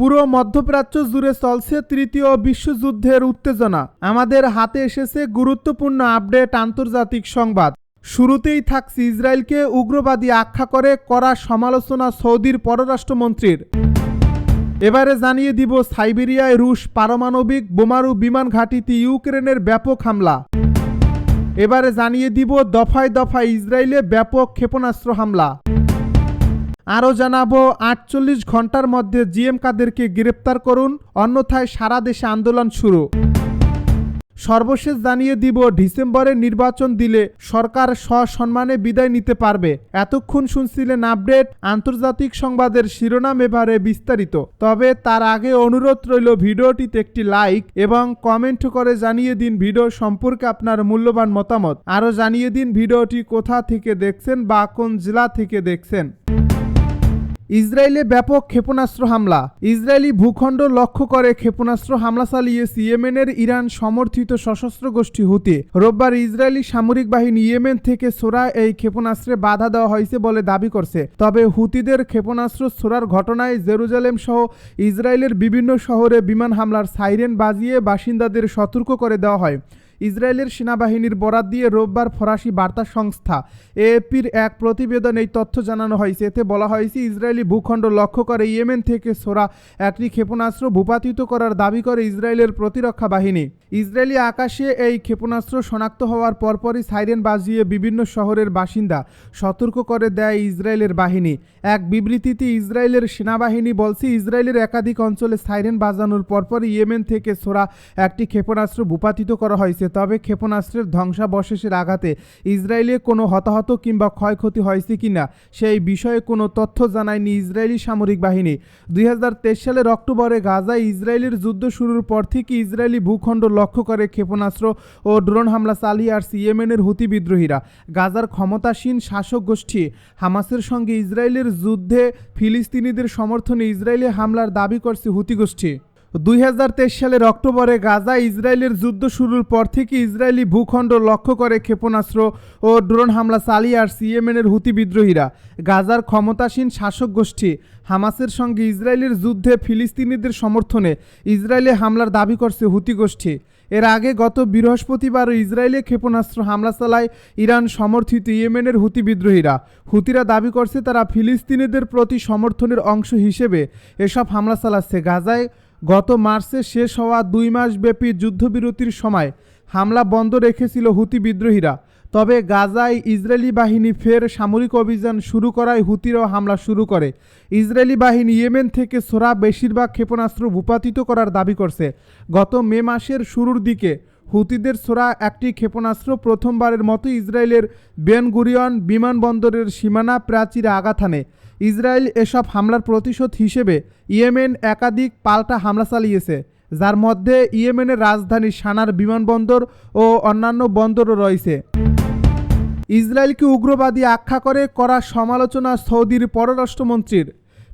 পুরো মধ্যপ্রাচ্য জুড়ে চলছে তৃতীয় বিশ্বযুদ্ধের উত্তেজনা। আমাদের হাতে এসেছে গুরুত্বপূর্ণ আপডেট আন্তর্জাতিক সংবাদ। শুরুতেই থাকছে ইসরায়েলকে উগ্রবাদী আখ্যা করে করা সমালোচনা সৌদির পররাষ্ট্রমন্ত্রীর। এবারে জানিয়ে দিব সাইবেরিয়ায় রুশ পারমাণবিক বোমারু বিমান ঘাঁটিতে ইউক্রেনের ব্যাপক হামলা। এবারে জানিয়ে দিব দফায় দফায় ইসরায়েলে ব্যাপক ক্ষেপণাস্ত্র হামলা। আরও জানাব, আটচল্লিশ ঘণ্টার মধ্যে জিএম কাদেরকে গ্রেপ্তার করুন, অন্যথায় সারা দেশে আন্দোলন শুরু। সর্বশেষ জানিয়ে দিব, ডিসেম্বরে নির্বাচন দিলে সরকার সসম্মানে বিদায় নিতে পারবে। এতক্ষণ শুনছিলেন আপডেট, আন্তর্জাতিক সংবাদের শিরোনাম এবারে বিস্তারিত। তবে তার আগে অনুরোধ রইল ভিডিওটিতে একটি লাইক এবং কমেন্ট করে জানিয়ে দিন ভিডিও সম্পর্কে আপনার মূল্যবান মতামত। আরও জানিয়ে দিন ভিডিওটি কোথা থেকে দেখছেন বা কোন জেলা থেকে দেখছেন। ইসরায়েলে ব্যাপক ক্ষেপণাস্ত্র হামলা। ইসরায়েলি ভূখণ্ড লক্ষ্য করে ক্ষেপণাস্ত্র হামলা চালিয়ে ইয়েমেনের ইরান সমর্থিত সশস্ত্র গোষ্ঠী হুতি। রোববার ইসরায়েলি সামরিক বাহিনী ইয়েমেন থেকে সোরা এই ক্ষেপণাস্ত্রে বাধা দেওয়া হয়েছে বলে দাবি করছে। তবে হুতিদের ক্ষেপণাস্ত্র ছোড়ার ঘটনায় জেরুজালেম সহ ইসরায়েলের বিভিন্ন শহরে বিমান হামলার সাইরেন বাজিয়ে বাসিন্দাদের সতর্ক করে দেওয়া হয়। ইসরায়েলের সেনাবাহিনীর বরাত দিয়ে রোববার ফরাসি বার্তা সংস্থা এএপির এক প্রতিবেদন এই তথ্য জানানো হয়েছে। এতে বলা হয়েছে, ইসরায়েলি ভূখণ্ড লক্ষ্য করে ইয়েমেন থেকে সোরা একটি ক্ষেপণাস্ত্র ভূপাতিত করার দাবি করে ইসরায়েলের প্রতিরক্ষা বাহিনী। ইসরায়েলি আকাশে এই ক্ষেপণাস্ত্র শনাক্ত হওয়ার পরপরই সাইরেন বাজিয়ে বিভিন্ন শহরের বাসিন্দা সতর্ক করে দেয় ইসরায়েলের বাহিনী। এক বিবৃতিতে, ইসরায়েলের সেনাবাহিনী বলছে, ইসরায়েলের একাধিক অঞ্চলে সাইরেন বাজানোর পরপরই ইয়েমেন থেকে সোরা একটি ক্ষেপণাস্ত্র ভূপাতিত করা হয়েছে। তবে ক্ষেপণাস্ত্রের ধ্বংসাবশেষের আঘাতে ইসরায়েলে কোনো হতাহত কিংবা ক্ষয়ক্ষতি হয়েছে কিনা সেই বিষয়ে কোনো তথ্য জানায়নি ইসরায়েলি সামরিক বাহিনী। দুই হাজার তেইশ সালের অক্টোবরে গাজায় ইসরায়েলের যুদ্ধ শুরুর পর থেকে ইসরায়েলি ভূখণ্ড লক্ষ্য করে ক্ষেপণাস্ত্র ও ড্রোন হামলা চালিয়ে আসছে ইয়েমেনের হুতি বিদ্রোহীরা। গাজার ক্ষমতাসীন শাসক গোষ্ঠী হামাসের সঙ্গে ইসরায়েলের যুদ্ধে ফিলিস্তিনিদের সমর্থনে ইসরায়েলে হামলার দাবি করছে হুতি গোষ্ঠী। দুই হাজার তেইশ সালের অক্টোবরে গাজা ইসরায়েলের যুদ্ধ শুরুর পর থেকে ইসরায়েলি ভূখণ্ড লক্ষ্য করে ক্ষেপণাস্ত্র ও ড্রোন হামলা চালিয়ে আসছে ইয়েমেনের হুতি বিদ্রোহীরা। গাজার ক্ষমতাসীন শাসক গোষ্ঠী হামাসের সঙ্গে ইসরায়েলের যুদ্ধে ফিলিস্তিনিদের সমর্থনে ইসরায়েলে হামলার দাবি করছে হুতি গোষ্ঠী। এর আগে গত বৃহস্পতিবার ইসরায়েলে ক্ষেপণাস্ত্র হামলা চালায় ইরান সমর্থিত ইয়েমেনের হুতি বিদ্রোহীরা। হুতিরা দাবি করছে তারা ফিলিস্তিনিদের প্রতি সমর্থনের অংশ হিসেবে এসব হামলা চালাচ্ছে। গাজায় গত মার্চে শেষ হওয়া দুই মাস ব্যাপী যুদ্ধবিরতির সময় হামলা বন্ধ রেখেছিল হুতি বিদ্রোহীরা। তবে গাজায় ইসরায়েলি বাহিনী ফের সামরিক অভিযান শুরু করায় হুতিরাও হামলা শুরু করে। ইসরায়েলি বাহিনী ইয়েমেন থেকে সোরা বেশিরভাগ ক্ষেপণাস্ত্র ভূপাতিত করার দাবি করছে। গত মে মাসের শুরুর দিকে হুতিদের সোরা একটি ক্ষেপণাস্ত্র প্রথমবারের মতো ইসরায়েলের বেন গুরিয়ন বিমানবন্দরের সীমানা প্রাচীরে আঘাত ইসরায়েল এসব হামলার প্রতিশোধ হিসেবে ইয়েমেন একাধিক পাল্টা হামলা চালিয়েছে, যার মধ্যে ইয়েমেনের রাজধানী সানার বিমানবন্দর ও অন্যান্য বন্দরও রয়েছে। ইসরায়েলকে উগ্রবাদী আখ্যা করে করা সমালোচনা সৌদির পররাষ্ট্রমন্ত্রীর।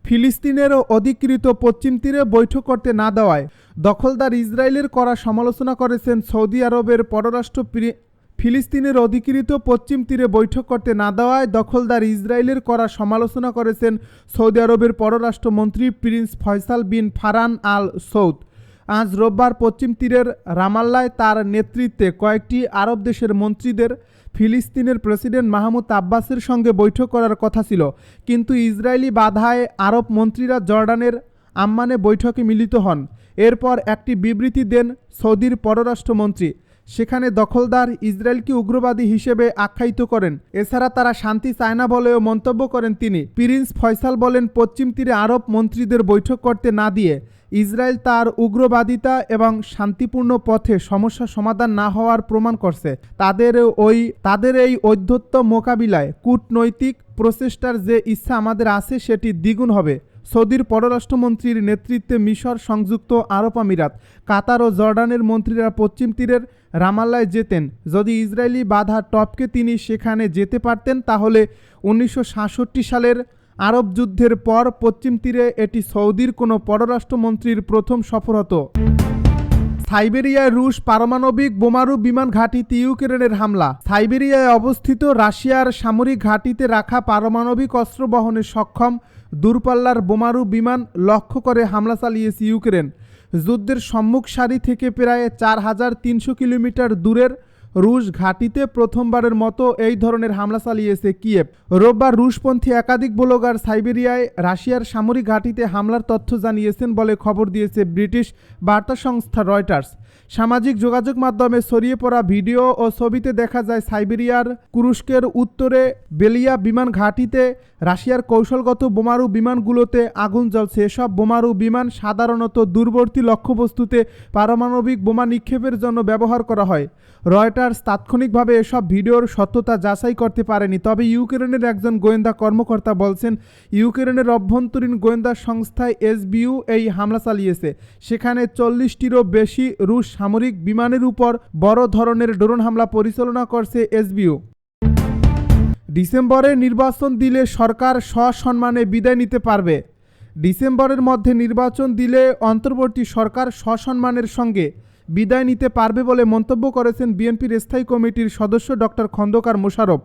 ফিলিস্তিনের অধিকৃত পশ্চিম তীরে বৈঠক করতে না দেওয়ায় দখলদার ইসরায়েলের করা সমালোচনা করেছেন সৌদি আরবের পররাষ্ট্র ফিলিস্তিনের অধিকৃত পশ্চিম তীরে বৈঠক করতে না দেওয়ায় দখলদার ইসরায়েলের করা সমালোচনা করেছেন সৌদি আরবের পররাষ্ট্রমন্ত্রী prince Faisal bin Farhan Al Saud. আজ রোববার পশ্চিম তীরের রামাল্লায় তার নেতৃত্বে কয়েকটি আরব দেশের মন্ত্রীদের ফিলিস্তিনের প্রেসিডেন্ট মাহমুদ আব্বাসের সঙ্গে বৈঠক করার কথা ছিল। কিন্তু ইসরায়েলি বাধায় আরব মন্ত্রীরা জর্ডানের আম্মানে বৈঠকে মিলিত হন। এরপর একটি বিবৃতি দেন সৌদির পররাষ্ট্রমন্ত্রী। সেখানে দখলদার ইসরায়েলকে উগ্রবাদী হিসেবে আখ্যায়িত করেন। এছাড়া তারা শান্তি চায় না বলেও মন্তব্য করেন তিনি। প্রিন্স ফয়সাল বলেন, পশ্চিম তীরে আরব মন্ত্রীদের বৈঠক করতে না দিয়ে ইসরায়েল তার উগ্রবাদিতা এবং শান্তিপূর্ণ পথে সমস্যা সমাধান না হওয়ার প্রমাণ করছে। তাদের ওই, তাদের এই ঔদ্ধত্য মোকাবিলায় কূটনৈতিক প্রচেষ্টার যে ইচ্ছা আমাদের আছে, সেটি দ্বিগুণ হবে। সৌদির পররাষ্ট্রমন্ত্রীর নেতৃত্বে মিশর সংযুক্ত আরব আমিরাত, কাতার ও জর্ডানের মন্ত্রীরা পশ্চিম তীরের রামাল্লায় যেতেন। যদি ইসরায়েলি বাধা টপকে তিনি সেখানে যেতে পারতেন, তাহলে উনিশশো সাতষট্টি সালের আরব যুদ্ধের পর পশ্চিম তীরে এটি সৌদির কোনো পররাষ্ট্রমন্ত্রীর প্রথম সফর হতো। সাইবেরিয়ায় রুশ পারমাণবিক বোমারু বিমান ঘাঁটিতে ইউক্রেনের হামলা। সাইবেরিয়ায় অবস্থিত রাশিয়ার সামরিক ঘাঁটিতে রাখা পারমাণবিক অস্ত্র বহনে সক্ষম দূরপাল্লার বোমারু বিমান লক্ষ্য করে হামলা চালিয়েছে ইউক্রেন। যুদ্ধের সম্মুখ সারি থেকে প্রায় চার হাজার তিনশো কিলোমিটার দূরের রুশ ঘাঁটিতে প্রথমবারের মতো এই ধরনের হামলা চালিয়েছে কিয়েভ। রোববার রুশপন্থী একাধিক ব্লগার সাইবেরিয়ায় রাশিয়ার সামরিক ঘাঁটিতে হামলার তথ্য জানিয়েছেন বলে খবর দিয়েছে ব্রিটিশ বার্তা সংস্থা রয়টার্স। সামাজিক যোগাযোগ মাধ্যমে ছড়িয়ে পড়া ভিডিও ও ছবিতে দেখা যায় সাইবেরিয়ার কুরুস্কের উত্তরে বেলিয়া বিমান ঘাঁটিতে রাশিয়ার কৌশলগত বোমারু বিমানগুলোতে আগুন জ্বলছে। এসব বোমারু বিমান সাধারণত দূরবর্তী লক্ষ্যবস্তুতে পারমাণবিক বোমা নিক্ষেপের জন্য ব্যবহার করা হয়। রয়টার্স তাৎক্ষণিকভাবে এসব ভিডিওর সত্যতা যাচাই করতে পারেনি। তবে ইউক্রেনের একজন গোয়েন্দা কর্মকর্তা বলছেন, ইউক্রেনের অভ্যন্তরীণ গোয়েন্দা সংস্থায় এসবিইউ এই হামলা চালিয়েছে। সেখানে চল্লিশটিরও বেশি রুশ সামরিক বিমানের উপর বড় ধরনের ড্রোন হামলা পরিচালনা করছে এসবিও। ডিসেম্বরে নির্বাচন দিলে সরকার সসম্মানে বিদায় নিতে পারবে। ডিসেম্বরের মধ্যে নির্বাচন দিলে অন্তর্বর্তী সরকার সসম্মানের সঙ্গে বিদায় নিতে পারবে বলে মন্তব্য করেছেন বিএনপির স্থায়ী কমিটির সদস্য ডক্টর খন্দকার মোশারফ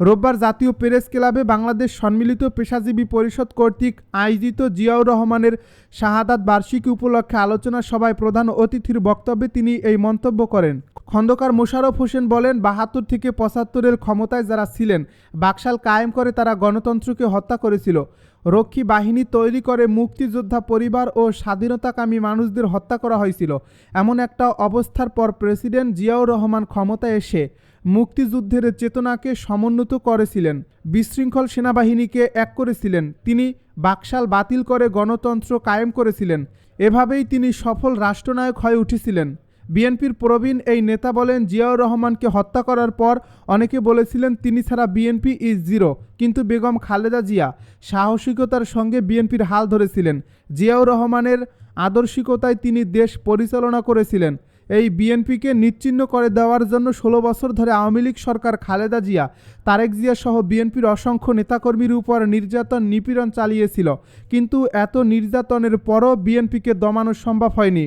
রোববার জাতীয় প্রেস ক্লাবে বাংলাদেশ সম্মিলিত পেশাজীবী পরিষদ কর্তৃক আয়োজিত জিয়াউর রহমানের শাহাদাত বার্ষিকী উপলক্ষে আলোচনা সভায় প্রধান অতিথির বক্তব্যে তিনি এই মন্তব্য করেন। খন্দকার মোশাররফ হোসেন বলেন, বাহাত্তর থেকে পঁচাত্তরের ক্ষমতায় যারা ছিলেন, বাকশাল কায়েম করে তারা গণতন্ত্রকে হত্যা করেছিল। রক্ষী বাহিনী তৈরি করে মুক্তিযোদ্ধা পরিবার ও স্বাধীনতাকামী মানুষদের হত্যা করা হয়েছিল। এমন একটা অবস্থার পর প্রেসিডেন্ট জিয়াউর রহমান ক্ষমতায় এসে মুক্তিযুদ্ধের চেতনাকে সমুন্নত করেছিলেন। বিশৃঙ্খল সেনাবাহিনীকে এক করেছিলেন। তিনি বাকশাল বাতিল করে গণতন্ত্র কায়েম করেছিলেন। এভাবেই তিনি সফল রাষ্ট্রনায়ক হয়ে উঠেছিলেন। বিএনপির প্রবীণ এই নেতা বলেন, জিয়াউর রহমানকে হত্যা করার পর অনেকে বলেছিলেন, তিনি ছাড়া বিএনপি ইজ জিরো কিন্তু বেগম খালেদা জিয়া সাহসিকতার সঙ্গে বিএনপির হাল ধরেছিলেন। জিয়াউর রহমানের আদর্শিকতায় তিনি দেশ পরিচালনা করেছিলেন। এই বিএনপিকে নিচ্ছিন্ন করে দেওয়ার জন্য ষোলো বছর ধরে আওয়ামী লীগ সরকার খালেদা জিয়া, তারেক জিয়া সহ বিএনপির অসংখ্য নেতাকর্মীর উপর নির্যাতন, নিপীড়ন চালিয়েছিল। কিন্তু এত নির্যাতনের পরও বিএনপিকে দমানো সম্ভব হয়নি।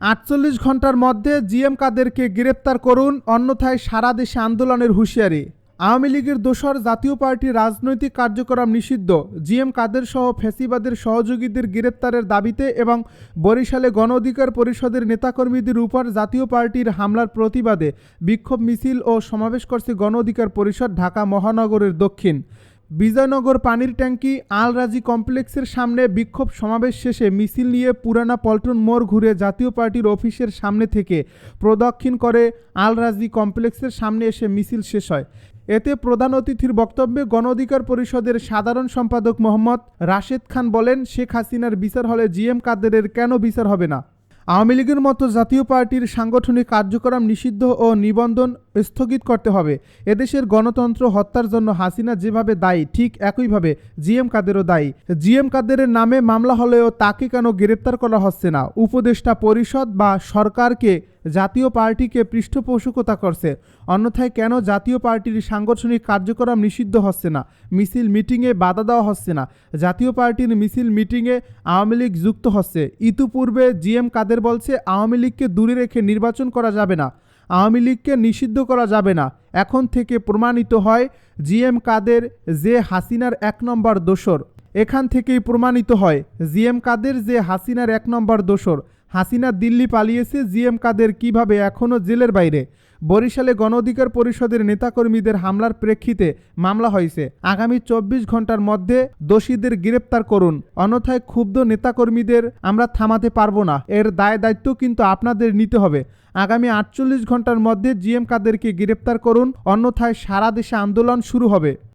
আটচল্লিশ ঘণ্টার মধ্যে জিএম কাদেরকে গ্রেপ্তার করুন, অন্যথায় সারা দেশে আন্দোলনের হুঁশিয়ারি। আওয়ামী লীগের দোসর জাতীয় পার্টির রাজনৈতিক কার্যক্রম নিষিদ্ধ। জিএম কাদের সহ ফ্যাসিবাদের সহযোগীদের গ্রেপ্তারের দাবিতে এবং বরিশালে গণ অধিকার পরিষদের নেতাকর্মীদের উপর জাতীয় পার্টির হামলার প্রতিবাদে বিক্ষোভ মিছিল ও সমাবেশ করছে গণ অধিকার পরিষদ ঢাকা মহানগরের দক্ষিণ। বিজয়নগর পানির ট্যাঙ্কি আল রাজি কমপ্লেক্সের সামনে বিক্ষোভ সমাবেশ শেষে মিছিল নিয়ে পুরানা পল্টন মোড় ঘুরে জাতীয় পার্টির অফিসের সামনে থেকে প্রদক্ষিণ করে আল রাজি কমপ্লেক্সের সামনে এসে মিছিল শেষ হয়। এতে প্রধান অতিথির বক্তব্যে গণ অধিকার পরিষদের সাধারণ সম্পাদক মোহাম্মদ রাশেদ খান বলেন, শেখ হাসিনার বিচার হলে জিএম কাদেরের কেন বিচার হবে না? আওয়ামী লীগের মতো জাতীয় পার্টির সাংগঠনিক কার্যক্রম নিষিদ্ধ ও নিবন্ধন স্থগিত করতে হবে। এদেশের গণতন্ত্র হত্যার জন্য হাসিনা যেভাবে দায়ী, ঠিক একইভাবে জিএম কাদেরও দায়ী। জিএম কাদেরের নামে মামলা হলেও তাকে কেন গ্রেপ্তার করা হচ্ছে না? উপদেষ্টা পরিষদ বা সরকারকে জাতীয় পার্টিকে পৃষ্ঠপোষকতা করছে। অন্যথায় কেন জাতীয় পার্টির সাংগঠনিক কার্যক্রম নিষিদ্ধ হচ্ছে না? মিছিল মিটিংয়ে বাধা দেওয়া হচ্ছে না। জাতীয় পার্টির মিছিল মিটিংয়ে আওয়ামী লীগ যুক্ত হচ্ছে। ইতিপূর্বে জিএম কাদের বলছে, আওয়ামী লীগকে দূরে রেখে নির্বাচন করা যাবে না। আওয়ামী লীগকে নিষিদ্ধ করা যাবে না। এখন থেকে প্রমাণিত হয় জিএম কাদের যে হাসিনার এক নম্বর দোসর এখান থেকেই প্রমাণিত হয় জিএম কাদের যে হাসিনার এক নম্বর দোসর হাসিনা দিল্লি পালিয়েছে জিএম কাদের কীভাবে এখনও জেলের বাইরে? বরিশালে গণ অধিকার পরিষদের নেতাকর্মীদের হামলার প্রেক্ষিতে মামলা হয়েছে। আগামী চব্বিশ ঘণ্টার মধ্যে দোষীদের গ্রেপ্তার করুন। অন্যথায় ক্ষুব্ধ নেতাকর্মীদের আমরা থামাতে পারব না। এর দায় দায়িত্ব কিন্তু আপনাদের নিতে হবে। আগামী আটচল্লিশ ঘণ্টার মধ্যে জিএম কাদেরকে গ্রেপ্তার করুন। অন্যথায় সারা দেশে আন্দোলন শুরু হবে।